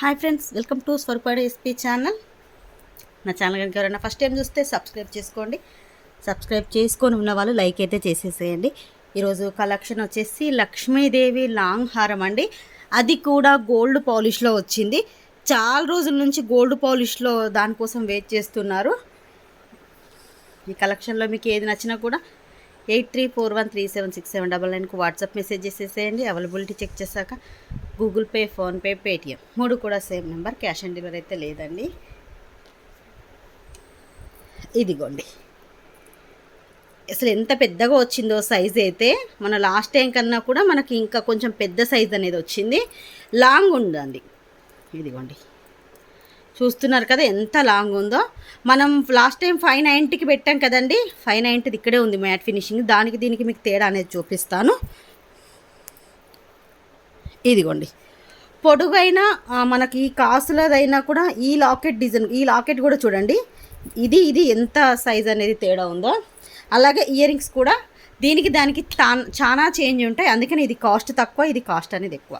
Hi friends welcome to Swarapadu SP channel. నా channel కనుక ఎవరైనా ఫస్ట్ టైం చూస్తే సబ్స్క్రైబ్ చేసుకోండి. సబ్స్క్రైబ్ చేసుకొని ఉన్న వాళ్ళు లైక్ అయితే చేసేసేయండి. ఈరోజు కలెక్షన్ వచ్చేసి లక్ష్మీదేవి లాంగ్ హారం అండి. అది కూడా గోల్డ్ పాలిష్లో వచ్చింది. చాలా రోజుల నుంచి గోల్డ్ పాలిష్లో దానికోసం వెయిట్ చేస్తున్నారు. ఈ కలెక్షన్లో మీకు ఏది నచ్చినా కూడా eight three four one three seven six seven double నైన్కి వాట్సాప్ మెసేజ్ చేసేసేయండి. అవైలబిలిటీ చెక్ చేశాక గూగుల్ పే ఫోన్పే పేటిఎం. మూడు కూడా same number cash on delivery అయితే లేదండి. ఇదిగోండి. అసలు ఎంత పెద్దగా వచ్చిందో సైజ్ అయితే మన లాస్ట్ టైం కన్నా కూడా మనకి ఇంకా కొంచెం పెద్ద సైజ్ అనేది వచ్చింది. లాంగ్ ఉందండి. ఇదిగోండి. చూస్తున్నారు కదా ఎంత లాంగ్ ఉందో. మనం లాస్ట్ టైం ఫైవ్ నైంటీకి పెట్టాం కదండి. ఫైవ్ నైంటీది ఇక్కడే ఉంది మ్యాట్ ఫినిషింగ్. దానికి దీనికి మీకు తేడా అనేది చూపిస్తాను. ఇదిగోండి. పొడుగైన మనకి మనకి కాసులదైనా కూడా ఈ లాకెట్ డిజైన్ ఈ లాకెట్ కూడా చూడండి. ఇది ఇది ఎంత సైజ్ అనేది తేడా ఉందో. అలాగే ఇయర్ రింగ్స్ కూడా దీనికి దానికి చాలా చేంజ్ ఉంటాయి. అందుకని ఇది కాస్ట్ తక్కువ ఇది కాస్ట్ అనేది ఎక్కువ.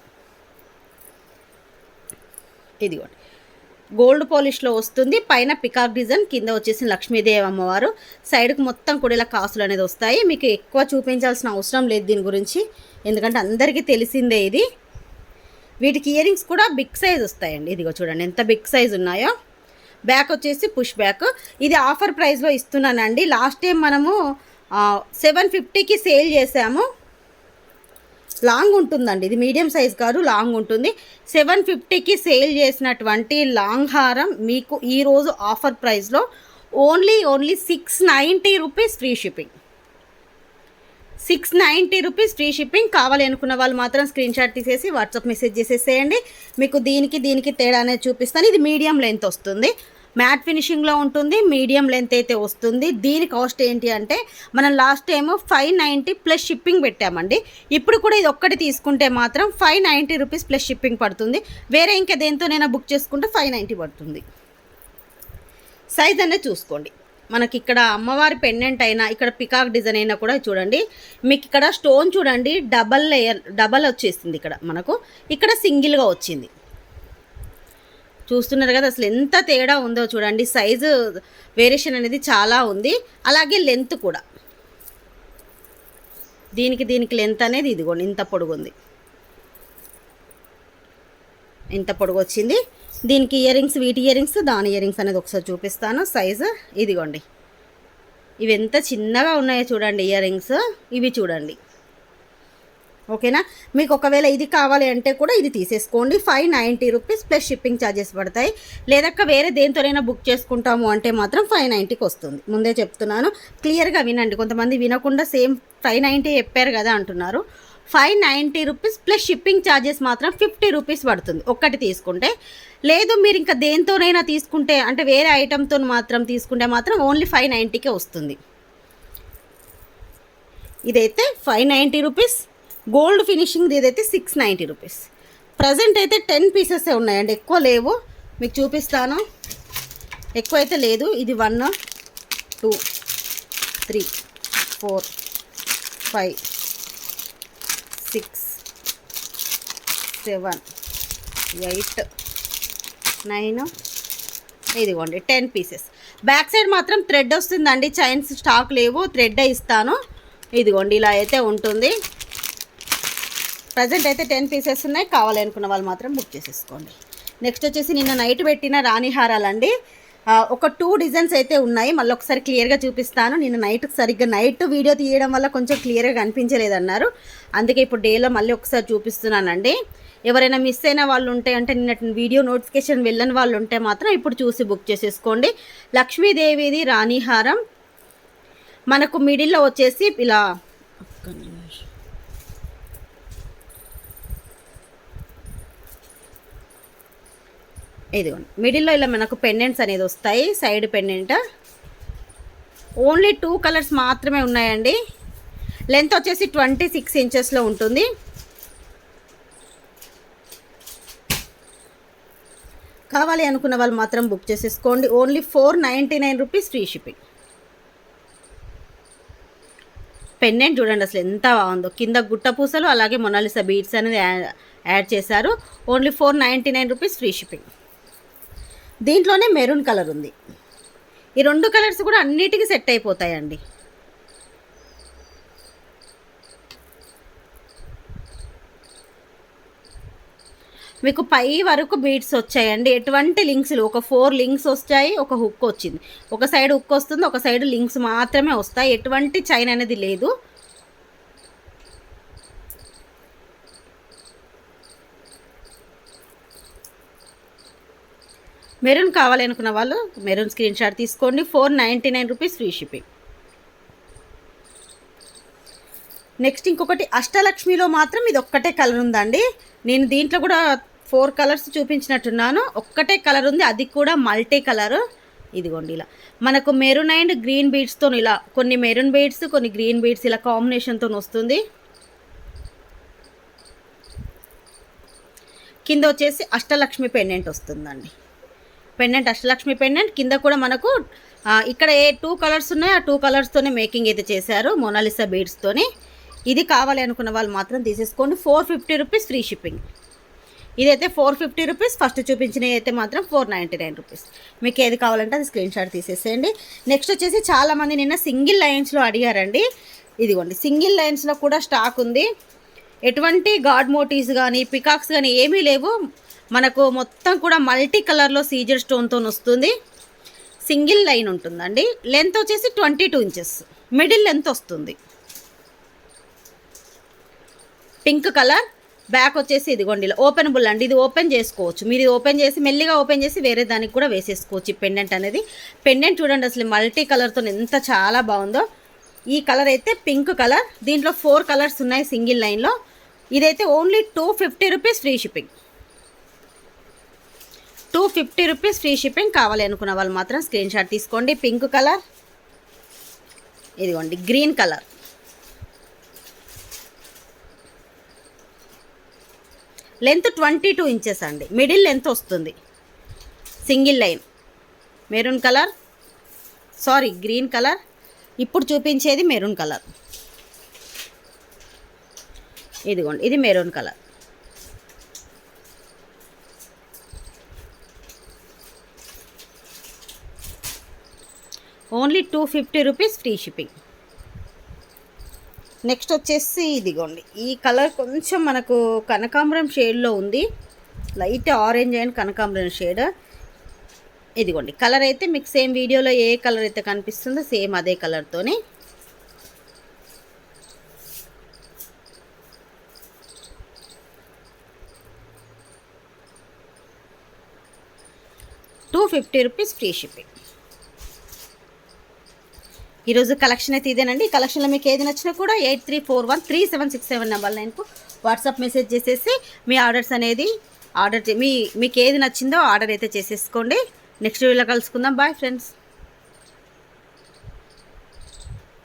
ఇదిగోండి. గోల్డ్ పాలిష్లో వస్తుంది. పైన పికాక్ డిజైన్ కింద వచ్చేసి లక్ష్మీదేవి అమ్మవారు. సైడ్కి మొత్తం కూడా ఇలా కాసులు అనేది వస్తాయి. మీకు ఎక్కువ చూపించాల్సిన అవసరం లేదు దీని గురించి. ఎందుకంటే అందరికీ తెలిసిందే ఇది. వీటికి ఇయరింగ్స్ కూడా బిగ్ సైజ్ వస్తాయండి. ఇదిగో చూడండి ఎంత బిగ్ సైజ్ ఉన్నాయో. బ్యాక్ వచ్చేసి పుష్ బ్యాక్. ఇది ఆఫర్ ప్రైస్లో ఇస్తున్నానండి. లాస్ట్ టైం మనము సెవెన్ ఫిఫ్టీకి సేల్ చేసాము. లాంగ్ ఉంటుందండి. ఇది మీడియం సైజ్ కాదు లాంగ్ ఉంటుంది. సెవెన్ ఫిఫ్టీకి సేల్ చేసినటువంటి లాంగ్ హారం మీకు ఈరోజు ఆఫర్ ప్రైస్లో only only six ninety rupees free shipping. Six ninety rupees free shipping కావాలి అనుకున్న వాళ్ళు మాత్రం స్క్రీన్ షాట్ తీసేసి వాట్సాప్ మెసేజ్ చేసేసేయండి. మీకు దీనికి దీనికి తేడా అనేది చూపిస్తాను. ఇది మీడియం లెంత్ వస్తుంది. మ్యాట్ ఫినిషింగ్లో ఉంటుంది. మీడియం లెంత్ అయితే వస్తుంది. దీని కాస్ట్ ఏంటి అంటే మనం last time five ninety plus shipping పెట్టామండి. ఇప్పుడు కూడా ఇది ఒక్కటి తీసుకుంటే మాత్రం five ninety rupees plus shipping పడుతుంది. వేరే ఇంకా దేంతోనైనా బుక్ చేసుకుంటే ఫైవ్ నైంటీ పడుతుంది. సైజ్ అనేది చూసుకోండి. మనకి ఇక్కడ అమ్మవారి పెండెంట్ అయినా ఇక్కడ పికాక్ డిజైన్ అయినా కూడా చూడండి. మీకు ఇక్కడ స్టోన్ చూడండి డబల్ లేయర్ డబల్ వచ్చేసింది ఇక్కడ మనకు. ఇక్కడ సింగిల్గా వచ్చింది. చూస్తున్నారు కదా అసలు ఎంత తేడా ఉందో చూడండి. సైజు వేరియేషన్ అనేది చాలా ఉంది. అలాగే లెంత్ కూడా. దీనికి దీనికి లెంత్ అనేది ఇదిగోండి ఇంత పొడుగు ఉంది ఇంత పొడుగు వచ్చింది దీనికి ఇయరింగ్స్ వీటి ఇయరింగ్స్ దాని ఇయరింగ్స్ అనేది ఒకసారి చూపిస్తాను. సైజు ఇదిగోండి. ఇవి ఎంత చిన్నగా ఉన్నాయో చూడండి ఇయరింగ్స్ ఇవి చూడండి. ఓకేనా మీకు ఒకవేళ ఇది కావాలి అంటే కూడా ఇది తీసేసుకోండి. Five ninety rupees plus shipping charges పడతాయి. లేదక్క వేరే దేంతోనైనా బుక్ చేసుకుంటాము అంటే మాత్రం ఫైవ్ నైంటీకి వస్తుంది. ముందే చెప్తున్నాను. క్లియర్గా వినండి. కొంతమంది వినకుండా సేమ్ ఫైవ్ నైంటీ చెప్పారు కదా అంటున్నారు. Five ninety rupees plus shipping charges మాత్రం ఫిఫ్టీ రూపీస్ పడుతుంది. ఒక్కటి తీసుకుంటే. లేదు మీరు ఇంకా దేంతోనైనా తీసుకుంటే అంటే వేరే ఐటెంతో మాత్రం తీసుకుంటే మాత్రం ఓన్లీ ఫైవ్ నైంటీకే వస్తుంది. ఇదైతే five ninety rupees. Gold finishing ఇదైతే సిక్స్ నైంటీ రూపీస్. ప్రజెంట్ అయితే టెన్ పీసెస్ ఉన్నాయండి. ఎక్కువ లేవు. మీకు చూపిస్తాను. ఎక్కువ అయితే లేదు. ఇది one two three four five six seven eight nine ఇదిగోండి టెన్ పీసెస్. బ్యాక్ సైడ్ మాత్రం థ్రెడ్ వస్తుందండి. చైన్స్ స్టాక్ లేవు. థ్రెడ్ ఇస్తాను. ఇదిగోండి ఇలా అయితే ఉంటుంది. ప్రజెంట్ అయితే టెన్ పీసెస్ ఉన్నాయి. కావాలి అనుకున్న వాళ్ళు మాత్రం బుక్ చేసేసుకోండి. నెక్స్ట్ వచ్చేసి నిన్న నైట్ పెట్టిన రాణిహారాలండి. ఒక టూ డిజైన్స్ అయితే ఉన్నాయి. మళ్ళీ ఒకసారి క్లియర్గా చూపిస్తాను. నేను నైట్ సరిగ్గా నైట్ వీడియో తీయడం వల్ల కొంచెం క్లియర్గా కనిపించలేదన్నారు. అందుకే ఇప్పుడు డేలో మళ్ళీ ఒకసారి చూపిస్తున్నానండి. ఎవరైనా మిస్ అయిన వాళ్ళు ఉంటే అంటే నిన్న వీడియో నోటిఫికేషన్ వెళ్ళని వాళ్ళు ఉంటే మాత్రం ఇప్పుడు చూసి బుక్ చేసేసుకోండి. లక్ష్మీదేవిది రాణిహారం. మనకు మిడిల్లో వచ్చేసి ఇలా ఇదిగోండి. మిడిల్లో ఇలా మనకు పెండెంట్స్ అనేది వస్తాయి. Side pendant? Only two colours మాత్రమే ఉన్నాయండి. లెంత్ వచ్చేసి ట్వంటీ సిక్స్ ఇంచెస్లో ఉంటుంది. కావాలి అనుకున్న వాళ్ళు మాత్రం బుక్ చేసేసుకోండి. Only four ninety nine rupees free shipping. Pendant చూడండి అసలు ఎంత బాగుందో. కింద గుట్ట పూసలు అలాగే మొనాలిసా బీడ్స్ అనేది యాడ్ చేశారు. Only four ninety nine rupees free shipping. దీంట్లోనే మెరూన్ కలర్ ఉంది. ఈ రెండు కలర్స్ కూడా అన్నిటికీ సెట్ అయిపోతాయండి. మీకు పై వరకు బీడ్స్ వచ్చాయండి. ఎటువంటి లింక్స్లు ఒక ఫోర్ లింక్స్ వచ్చాయి ఒక హుక్ వచ్చింది. ఒక సైడ్ హుక్ వస్తుంది ఒక సైడ్ లింక్స్ మాత్రమే వస్తాయి. ఎటువంటి చైన్ అనేది లేదు. మెరూన్ కావాలి అనుకున్న వాళ్ళు మెరూన్ స్క్రీన్ షాట్ తీసుకోండి. Four ninety nine rupees free shipping. Next ఇంకొకటి అష్టలక్ష్మిలో మాత్రం ఇది ఒక్కటే కలర్ ఉందండి. నేను దీంట్లో కూడా ఫోర్ కలర్స్ చూపించినట్టున్నాను. ఒక్కటే కలర్ ఉంది అది కూడా మల్టీ కలర్. ఇదిగోండి ఇలా. మనకు మెరూన్ అండ్ గ్రీన్ బీడ్స్తో ఇలా కొన్ని మెరూన్ బీడ్స్ కొన్ని గ్రీన్ బీడ్స్ ఇలా కాంబినేషన్తో వస్తుంది. కింద వచ్చేసి అష్టలక్ష్మి పెండెంట్ వస్తుందండి. పెండెంట్ అష్టలక్ష్మి పెండెంట్ కింద కూడా మనకు ఇక్కడ ఏ టూ కలర్స్ ఉన్నాయో ఆ టూ కలర్స్తోనే మేకింగ్ అయితే చేశారు మోనాలిసా బీడ్స్తోని ఇది కావాలి అనుకున్న వాళ్ళు మాత్రం తీసేసుకోండి. Four fifty rupees free shipping. ఇదైతే ఫోర్ ఫిఫ్టీ రూపీస్. ఫస్ట్ చూపించినవి అయితే మాత్రం ఫోర్ నైంటీ నైన్ రూపీస్. మీకు ఏది కావాలంటే అది స్క్రీన్ షాట్ తీసేసేయండి. నెక్స్ట్ వచ్చేసి చాలామంది నిన్న సింగిల్ లైన్స్లో అడిగారండి. ఇదిగోండి సింగిల్ లైన్స్లో కూడా స్టాక్ ఉంది. ఎటువంటి గాడ్ మోటీస్ కానీ పికాక్స్ కానీ ఏమీ లేవు. మనకు మొత్తం కూడా మల్టీ కలర్లో సీజర్ స్టోన్తో వస్తుంది. సింగిల్ లైన్ ఉంటుందండి. లెంత్ వచ్చేసి twenty two inches middle length వస్తుంది. పింక్ కలర్ బ్యాక్ వచ్చేసి ఇదిగోండి ఓపెనబుల్ అండి. ఇది ఓపెన్ చేసుకోవచ్చు. మీరు ఇది ఓపెన్ చేసి మెల్లిగా ఓపెన్ చేసి వేరే దానికి కూడా వేసేసుకోవచ్చు ఈ పెండెంట్ అనేది. పెండెంట్ చూడండి అసలు మల్టీ కలర్తో ఎంత చాలా బాగుందో. ఈ కలర్ అయితే పింక్ కలర్ దీంట్లో ఫోర్ కలర్స్ ఉన్నాయి సింగిల్ లైన్లో. ఇదైతే only two fifty rupees free shipping two fifty rupees free shipping కావాలి అనుకున్న వాళ్ళు మాత్రం స్క్రీన్ షాట్ తీసుకోండి. Pink colour. ఇదిగోండి green colour. Length twenty two inches అండి. మిడిల్ లెంత్ వస్తుంది. Single line. Maroon colour. Sorry green colour. ఇప్పుడు చూపించేది మెరూన్ కలర్. ఇదిగోండి ఇది maroon colour. Only two fifty rupees free shipping. Next వచ్చేసి ఇదిగోండి. ఈ కలర్ కొంచెం మనకు కనకాంబరం షేడ్లో ఉంది. లైట్ ఆరెంజ్ అండ్ కనకాంబరం షేడ్. ఇదిగోండి. కలర్ అయితే మీకు సేమ్ వీడియోలో ఏ కలర్ అయితే కనిపిస్తుందో సేమ్ అదే కలర్తోని two fifty rupees free shipping. ఈరోజు కలెక్షన్ అయితే ఇదేనండి. ఈ కలెక్షన్లో మీకు ఏది నచ్చినా కూడా eight three four one three seven six seven number నైన్కు WhatsApp message చేసేసి మీ ఆర్డర్స్ అనేది ఆర్డర్ మీ మీకు ఏది నచ్చిందో ఆర్డర్ అయితే చేసేసుకోండి. నెక్స్ట్ వీడియోలో కలుసుకుందాం. Bye friends